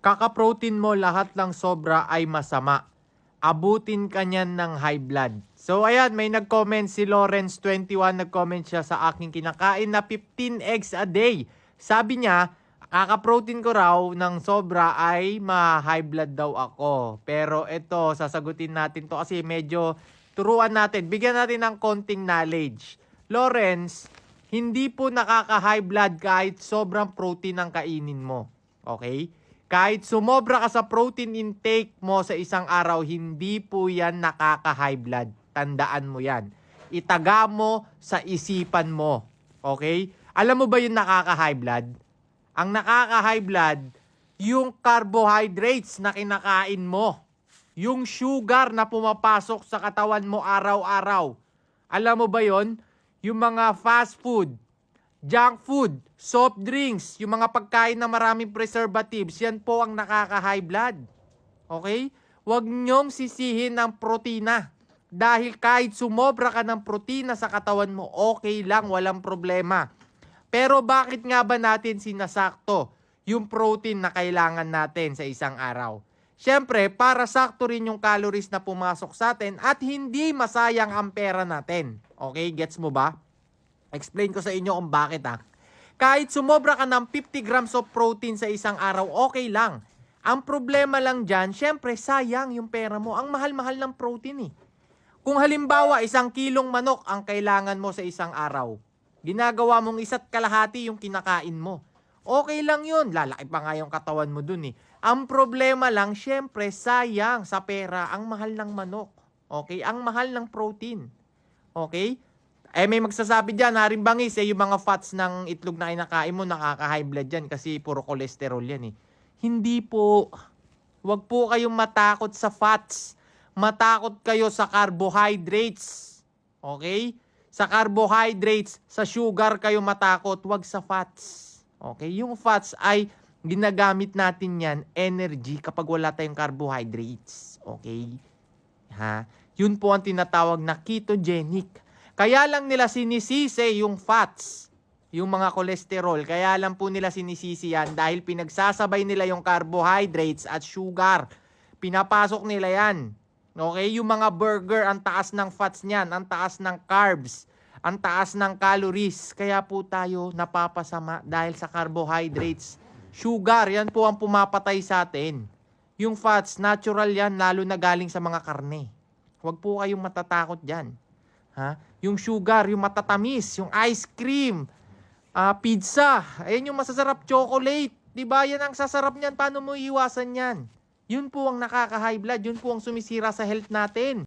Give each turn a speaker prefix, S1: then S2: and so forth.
S1: kakaprotein mo lahat ng sobra ay masama. Abutin ka niyan ng high blood. So ayan, may nag-comment si Lawrence21, nag-comment siya sa aking kinakain na 15 eggs a day. Sabi niya, kakaprotein ko raw ng sobra ay ma-high blood daw ako. Pero ito, sasagutin natin to kasi medyo turuan natin. Bigyan natin ng konting knowledge. Lawrence, hindi po nakaka-high blood kahit sobrang protein ang kainin mo. Okay? Kahit sumobra ka sa protein intake mo sa isang araw, hindi po yan nakaka-high blood. Tandaan mo yan. Itaga mo sa isipan mo. Okay? Alam mo ba yung nakaka-high blood? Ang nakaka-high blood, yung carbohydrates na kinakain mo. Yung sugar na pumapasok sa katawan mo araw-araw. Alam mo ba yon? Yung mga fast food, junk food, soft drinks, yung mga pagkain na maraming preservatives, yan po ang nakaka-high blood. Okay? Huwag nyong sisihin ng protina. Dahil kahit sumobra ka ng protina sa katawan mo, okay lang, walang problema. Pero bakit nga ba natin sinasakto yung protein na kailangan natin sa isang araw? Siyempre, para sakto rin yung calories na pumasok sa atin at hindi masayang ang pera natin. Okay, gets mo ba? Explain ko sa inyo kung bakit ah. Kahit sumobra ka ng 50 grams of protein sa isang araw, okay lang. Ang problema lang dyan, syempre sayang yung pera mo. Ang mahal-mahal ng protein eh. Kung halimbawa isang kilong manok ang kailangan mo sa isang araw, ginagawa mong isa't kalahati yung kinakain mo. Okay lang yun, lalaki pa nga yung katawan mo dun eh. Ang problema lang, syempre, sayang sa pera ang mahal ng manok. Okay? Ang mahal ng protein. Okay? Eh may magsasabi dyan, haring bangis, eh, yung mga fats ng itlog na kinakain mo, nakaka-high blood yan kasi puro cholesterol yan eh. Hindi po. Huwag po kayong matakot sa fats. Matakot kayo sa carbohydrates. Okay? Sa carbohydrates, sa sugar kayo matakot, huwag sa fats. Okay? Yung fats ay ginagamit natin yan, energy, kapag wala tayong carbohydrates. Okay? Ha? Yun po ang tinatawag na ketogenic. Kaya lang nila sinisisi yung fats, yung mga kolesterol. Kaya lang po nila sinisisi yan dahil pinagsasabay nila yung carbohydrates at sugar. Pinapasok nila yan. Okay? Yung mga burger, ang taas ng fats niyan, ang taas ng carbs, ang taas ng calories. Kaya po tayo napapasama dahil sa carbohydrates. Sugar, yan po ang pumapatay sa atin. Yung fats, natural yan, lalo na galing sa mga karne. Huwag po kayong matatakot dyan. Ha? Yung sugar, yung matatamis, yung ice cream, ah, pizza, ayan yung masasarap chocolate. 'Di ba? Yan ang sasarap niyan. Paano mo iiwasan yan? Yun po ang nakaka-high blood. Yun po ang sumisira sa health natin.